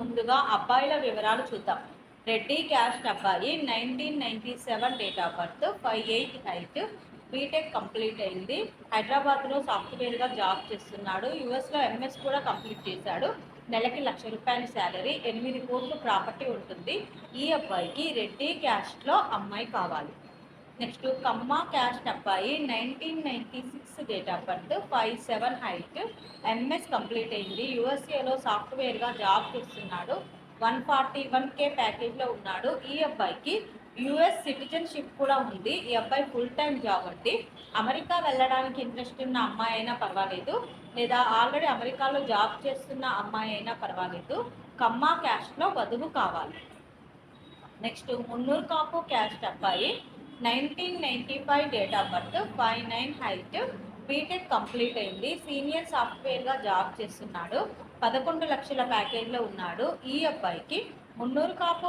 ముందుగా అబ్బాయిల వివరాలు చూద్దాం. రెడ్డి క్యాస్ట్ అబ్బాయి nineteen ninety seven date of birth five eight height BTech complete అయింది. హైదరాబాద్లో సాఫ్ట్వేర్గా జాబ్ చేస్తున్నాడు. యుఎస్లో ఎంఎస్ కూడా కంప్లీట్ చేశాడు. నెలకి లక్ష రూపాయల శాలరీ ఎనిమిది కోట్లు ప్రాపర్టీ ఉంటుంది. ఈ అబ్బాయికి రెడ్డి క్యాస్ట్లో అమ్మాయి కావాలి. నెక్స్ట్ కమ్మ క్యాస్ట్ అబ్బాయి nineteen ninety six date of birth five seven height MS complete అయింది. యూఎస్ఏలో సాఫ్ట్వేర్గా జాబ్ చేస్తున్నాడు. వన్ ఫార్టీ వన్ కే ప్యాకేజ్లో ఉన్నాడు. ఈ అబ్బాయికి యుఎస్ సిటిజన్షిప్ కూడా ఉంది. ఈ అబ్బాయి ఫుల్ టైం జాబ్ అండి. అమెరికా వెళ్ళడానికి ఇంట్రెస్ట్ ఉన్న అమ్మాయి అయినా పర్వాలేదు. లేదా ఆల్రెడీ అమెరికాలో జాబ్ చేస్తున్న అమ్మాయి అయినా పర్వాలేదు. కమ్మ క్యాస్ట్లో వధువు కావాలి. నెక్స్ట్ మున్నూరు కాపు క్యాస్ట్ అబ్బాయి. Nineteen ninety five date of birth five nine height BTech complete అయింది. సీనియర్ సాఫ్ట్వేర్గా జాబ్ చేస్తున్నాడు. పదకొండు లక్షల ప్యాకేజ్లో ఉన్నాడు. ఈ అబ్బాయికి మున్నూరు కాపు